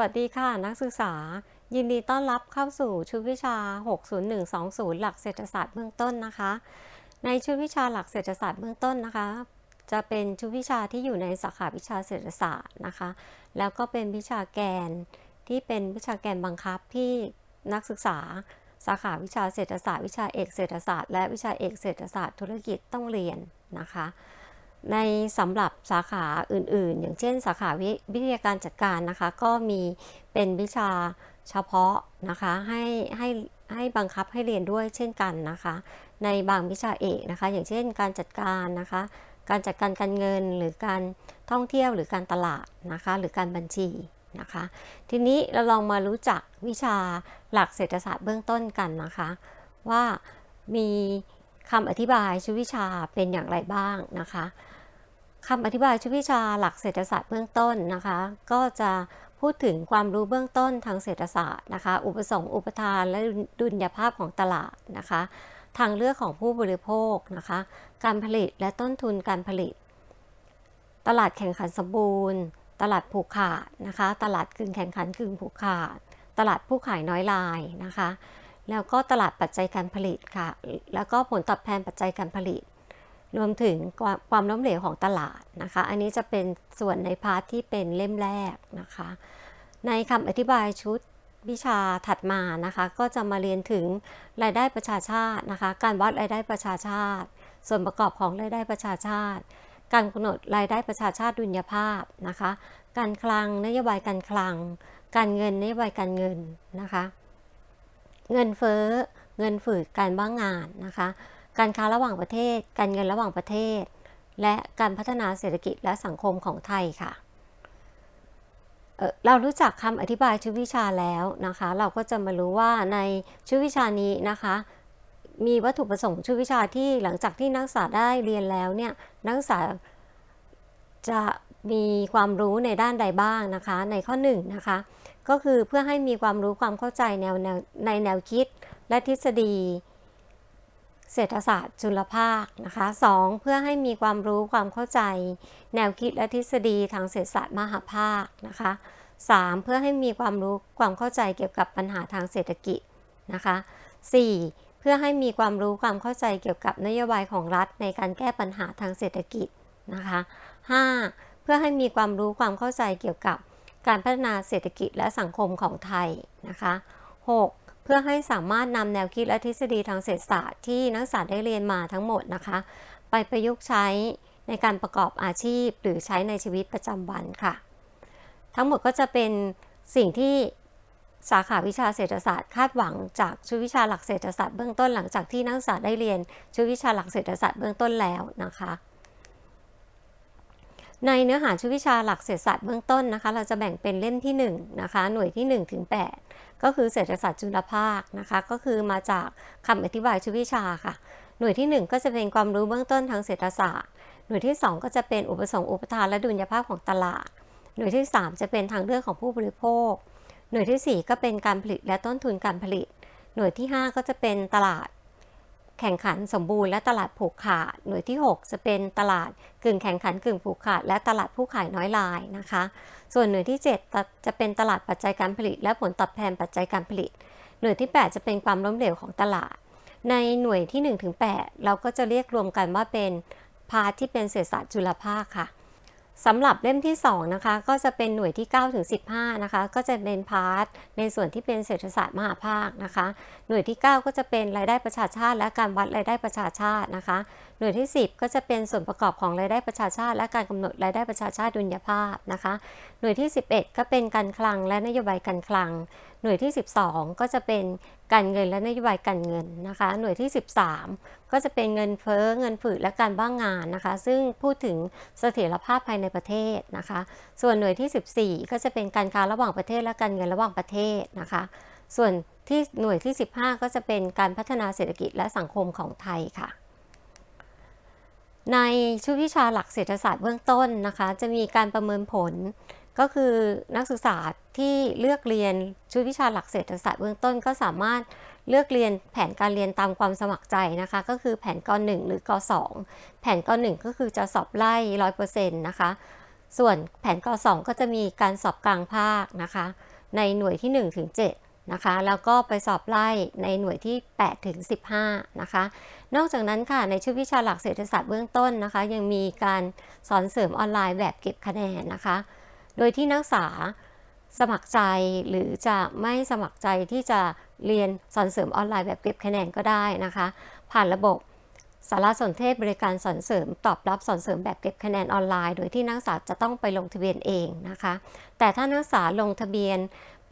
วัสดีค่ะนักศึกษา ยินดีต้อนรับเข้าสู่ชุดวิชา 60120 หลักเศรษฐศาสตร์เบื้องต้นนะคะ ในชุดวิชาหลักเศรษฐศาสตร์เบื้องต้นนะคะ จะเป็นชุดวิชาที่อยู่ในสาขาวิชาเศรษฐศาสตร์นะคะ แล้วก็เป็นวิชาแกนที่เป็นวิชาแกนบังคับที่นักศึกษา สาขาวิชาเศรษฐศาสตร์ วิชาเอกเศรษฐศาสตร์และวิชาเอกเศรษฐศาสตร์ธุรกิจต้องเรียนนะคะ ในสำหรับสาขาอื่นๆ อย่างเช่น สาขาวิวิทยาการจัดการนะคะ ก็มีเป็นวิชาเฉพาะนะคะให้ให้ให้บังคับให้เรียนด้วยเช่นกันนะคะ ในบางวิชาเอกนะคะ อย่างเช่น การจัดการนะคะ การจัดการการเงินหรือการท่องเที่ยวหรือการตลาดนะคะ หรือการบัญชีนะคะ ทีนี้เราลองมารู้จักวิชาหลักเศรษฐศาสตร์เบื้องต้นกันนะคะ ว่ามี คำอธิบายชุดวิชาเป็นอย่างไรบ้างนะคะคำอธิบายชุดวิชาหลักเศรษฐศาสตร์เบื้องต้นนะคะ ก็จะพูดถึงความรู้เบื้องต้นทางเศรษฐศาสตร์นะคะ อุปสงค์อุปทานและดุลยภาพของตลาดนะคะ ทางเลือกของผู้บริโภคนะคะ การผลิตและต้นทุนการผลิต ตลาดแข่งขันสมบูรณ์ ตลาดผูกขาดนะคะ ตลาดกึ่งแข่งขันกึ่งผูกขาด ตลาดผู้ขายน้อยรายนะคะ แล้วก็ตลาดปัจจัยการผลิตค่ะ แล้วก็ผลตอบแทนปัจจัยการผลิต รวมถึงความล้มเหลวของตลาดนะคะ อันนี้จะเป็นส่วนในพาร์ทที่เป็นเล่มแรกนะคะ ในคำอธิบายชุดวิชาถัดมานะคะ ก็จะมาเรียนถึงรายได้ประชาชาตินะคะ การวัดรายได้ประชาชาติ ส่วนประกอบของรายได้ประชาชาติ การกำหนดรายได้ประชาชาติดุลยภาพนะคะ การคลังนโยบายการคลัง การเงินนโยบายการเงินนะคะ เงินเฟ้อ เงินฝืดการว่างงานนะคะ การค้าระหว่างประเทศ การเงินระหว่างประเทศ และการพัฒนาเศรษฐกิจและสังคมของไทยค่ะเเรารู้จักคำอธิบายชุดวิชาแล้วนะคะ เราก็จะมารู้ว่าในชุดวิชานี้นะคะ มีวัตถุประสงค์ชุดวิชาที่หลังจากที่นักศึกษาได้เรียนแล้วเนี่ยนักศึกษาจะมีความรู้ในด้านใดบ้างนะคะ ในข้อ1นนะคะ ก็คือเพื่อให้มีความรู้ความเข้าใจแนวในแนวคิดและทฤษฎี เศรษฐศาสตร์จุลภาคนะคะ 2. เพื่อให้มีความรู้ความเข้าใจ แนวคิดและทฤษฎีทางเศรษฐศาสตร์มหาภาคนะคะ 3. เพื่อให้มีความรู้ความเข้าใจเกี่ยวกับปัญหาทางเศรษฐกิจนะคะ 4. เพื่อให้มีความรู้ความเข้าใจเกี่ยวกับนโยบายของรัฐในการแก้ปัญหาทางเศรษฐกิจนะคะ 5. เพื่อให้มีความรู้ความเข้าใจเกี่ยวกับ การพัฒนาเศรษฐกิจและสังคมของไทยนะคะ 6. เพื่อให้สามารถนำแนวคิดและทฤษฎีทางเศรษฐศาสตร์ที่นักศึกษาได้เรียนมาทั้งหมดนะคะ ไปประยุกต์ใช้ในการประกอบอาชีพ หรือใช้ในชีวิตประจำวันค่ะ ทั้งหมดก็จะเป็นสิ่งที่สาขาวิชาเศรษฐศาสตร์คาดหวังจากชุดวิชาหลักเศรษฐศาสตร์เบื้องต้นหลังจากที่นักศึกษาได้เรียนชุดวิชาหลักเศรษฐศาสตร์เบื้องต้นแล้วนะคะ ในเนื้อหาชุดวิชาหลักเศรษฐศาสตร์เบื้องต้นนะคะ เราจะแบ่งเป็นเล่มที่1นะคะ หน่วยที่1ถึง8ก็คือเศรษฐศาสตร์จุลภาคนะคะ ก็คือมาจากคำอธิบายชุดวิชาค่ะ หน่วยที่ 1 ก็จะเป็นความรู้เบื้องต้นทางเศรษฐศาสตร์ หน่วยที่ 2 ก็จะเป็นอุปสงค์อุปทานและดุลยภาพของตลาด หน่วยที่ 3 จะเป็นทางเลือกของผู้บริโภค หน่วยที่ 4 ก็เป็นการผลิตและต้นทุนการผลิต หน่วยที่ 5 ก็จะเป็นตลาด แข่งขันสมบูรณ์และตลาดผูกขาด หน่วยที่ 6 จะเป็นตลาดกึ่งแข่งขันกึ่งผูกขาด และตลาดผู้ขายน้อยรายนะคะ ส่วนหน่วยที่ 7 จะเป็นตลาดปัจจัยการผลิต และผลตอบแทนปัจจัยการผลิต หน่วยที่ 8 จะเป็นความล้มเหลวของตลาด ในหน่วยที่1ถึง8เราก็จะเรียกรวมกันว่าเป็นพาทที่เป็นเศรษฐศาสตร์จุลภาคค่ะ สำหรับเล่มที่ 2 นะคะ ก็จะเป็นหน่วยที่ 9 ถึง 15 นะคะ ก็จะเป็นพาร์ทในส่วนที่เป็นเศรษฐศาสตร์มหาภาคนะคะ หน่วยที่ 9 ก็จะเป็นรายได้ประชาชาติ และการวัดรายได้ประชาชาตินะคะหน่วยที่ 10 ก็จะเป็นส่วนประกอบของรายได้ประชาชาติ และการกำหนดรายได้ประชาชาติดุลยภาพนะคะ หน่วยที่ 11 ก็เป็นการคลังและนโยบายการคลัง หน่วยที่ 12 ก็จะเป็นการเงินและนโยบายการเงินนะคะ หน่วยที่ 13 ก็จะเป็นเงินเฟ้อเงินฝืดและการว่างงานนะคะ ซึ่งพูดถึงเสถียรภาพภายในประเทศนะคะ ส่วนหน่วยที่ 14 ก็จะเป็นการค้าระหว่างประเทศและการเงินระหว่างประเทศนะคะ ส่วนที่หน่วยที่ 15 ก็จะเป็นการพัฒนาเศรษฐกิจและสังคมของไทยค่ะ ในชุดวิชาหลักเศรษฐศาสตร์เบื้องต้นนะคะ จะมีการประเมินผล ก็คือนักศึกษาที่เลือกเรียนชุดวิชาหลักเศรษฐศาสตร์เบื้องต้น ก็สามารถเลือกเรียนแผนการเรียนตามความสมัครใจนะคะ ก็คือแผนก .1 หรือก .2 แผนก .1 ก็คือจะสอบไล่100%นะคะ ส่วนแผนก .2 ก็จะมีการสอบกลางภาคนะคะ ในหน่วยที่1ถึง7 นะคะ แล้วก็ไปสอบไล่ในหน่วยที่8ถึง15 นะคะ นอกจากนั้นค่ะ ในชุดวิชาหลักเศรษฐศาสตร์เบื้องต้นนะคะ ยังมีการสอนเสริมออนไลน์แบบเก็บคะแนนนะคะ โดยที่นักศึกษาสมัครใจหรือจะไม่สมัครใจที่จะเรียนสอนเสริมออนไลน์แบบเก็บคะแนนก็ได้นะคะ ผ่านระบบสารสนเทศบริการสอนเสริม ตอบรับสอนเสริมแบบเก็บคะแนนออนไลน์ โดยที่นักศึกษาจะต้องไปลงทะเบียนเองนะคะ แต่ถ้านักศึกษาลงทะเบียน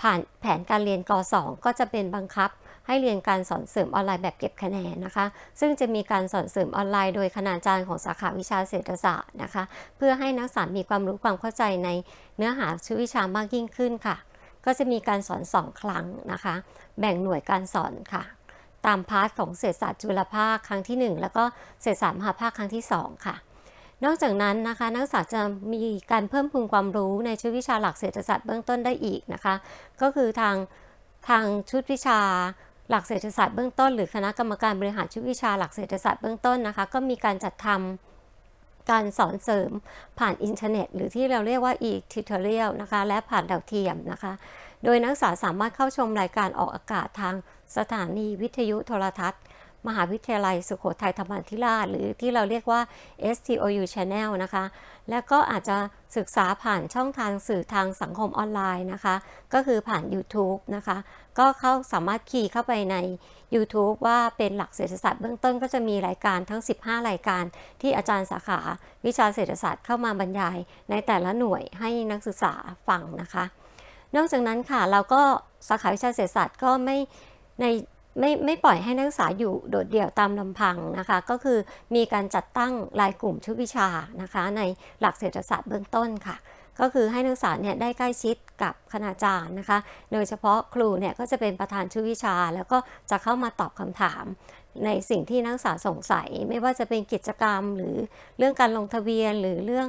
ผ่านแผนการเรียนก .2 ก็จะเป็นบังคับ ให้เรียนการสอนเสริมออนไลน์แบบเก็บคะแนนนะคะ ซึ่งจะมีการสอนเสริมออนไลน์โดยคณาจารย์ของสาขาวิชาเศรษฐศาสตร์นะคะ เพื่อให้นักศึกษามีความรู้ความเข้าใจในเนื้อหาชื่อวิชามากยิ่งขึ้นค่ะ ก็จะมีการสอน 2 ครั้งนะคะ แบ่งหน่วยการสอนค่ะ ตามพาร์ทของเศรษฐศาสตร์จุลภาคครั้งที่ 1 แล้วก็เศรษฐศาสตร์มหาภาคครั้งที่ 2 ค่ะ นอกจากนั้นนะคะนักศึกษาจะมีการเพิ่มพูนความรู้ในชุดวิชาหลักเศรษฐศาสตร์เบื้องต้นได้อีกนะคะ ก็คือทางทางชุดวิชาหลักเศรษฐศาสตร์เบื้องต้น หรือคณะกรรมการบริหารชุดวิชาหลักเศรษฐศาสตร์เบื้องต้นนะคะ ก็มีการจัดทำการสอนเสริมผ่านอินเทอร์เน็ต หรือที่เราเรียกว่า e-tutorial นะคะ และผ่านดาวเทียมนะคะ โดยนักศึกษาสามารถเข้าชมรายการออกอากาศทางสถานีวิทยุโทรทัศน์ มหาวิทยาลัยสุโขทัยธรรมาธิราช หรือที่เราเรียกว่า STOU Channel นะคะ และก็อาจจะศึกษาผ่านช่องทางสื่อทางสังคมออนไลน์นะคะ ก็คือผ่าน YouTube นะคะ ก็เข้าสามารถคีย์เข้าไปใน YouTube ว่าเป็นหลักเศรษฐศาสตร์เบื้องต้นก็จะมีรายการทั้ง 15 รายการ ที่อาจารย์สาขาวิชาเศรษฐศาสตร์เข้ามาบรรยาย ในแต่ละหน่วยให้นักศึกษาฟังนะคะ นอกจากนั้นค่ะเราก็สาขาวิชาเศรษฐศาสตร์ก็ไม่ใน ไม่ไม่ปล่อยให้นักศึกษาอยู่โดดเดี่ยวตามลำพังนะคะ ก็คือมีการจัดตั้งรายกลุ่มชุดวิชานะคะ ในหลักเศรษฐศาสตร์เบื้องต้นค่ะ ก็คือให้นักศึกษาเนี่ยได้ใกล้ชิดกับคณาจารย์นะคะ โดยเฉพาะครูเนี่ยก็จะเป็นประธานชุดวิชา แล้วก็จะเข้ามาตอบคำถามในสิ่งที่นักศึกษาสงสัย ไม่ว่าจะเป็นกิจกรรมหรือเรื่องการลงทะเบียนหรือเรื่อง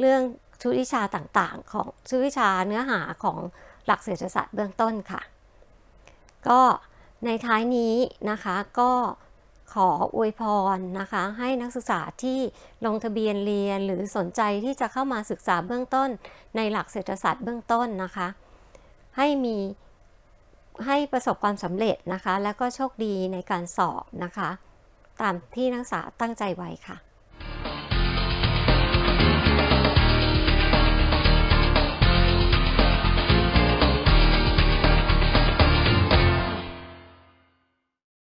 เรื่องชุดวิชาต่างๆ ของชุดวิชาเนื้อหาของหลักเศรษฐศาสตร์เบื้องต้นค่ะ ก็ ในท้ายนี้นะคะก็ขออวยพรนะคะให้นักศึกษาที่ลงทะเบียนเรียนหรือสนใจที่จะเข้ามาศึกษาเบื้องต้น ในหลักเศรษฐศาสตร์เบื้องต้นนะคะ ให้มีให้ประสบความสำเร็จนะคะ และก็โชคดีในการสอบนะคะ ตามที่นักศึกษาตั้งใจไว้ค่ะ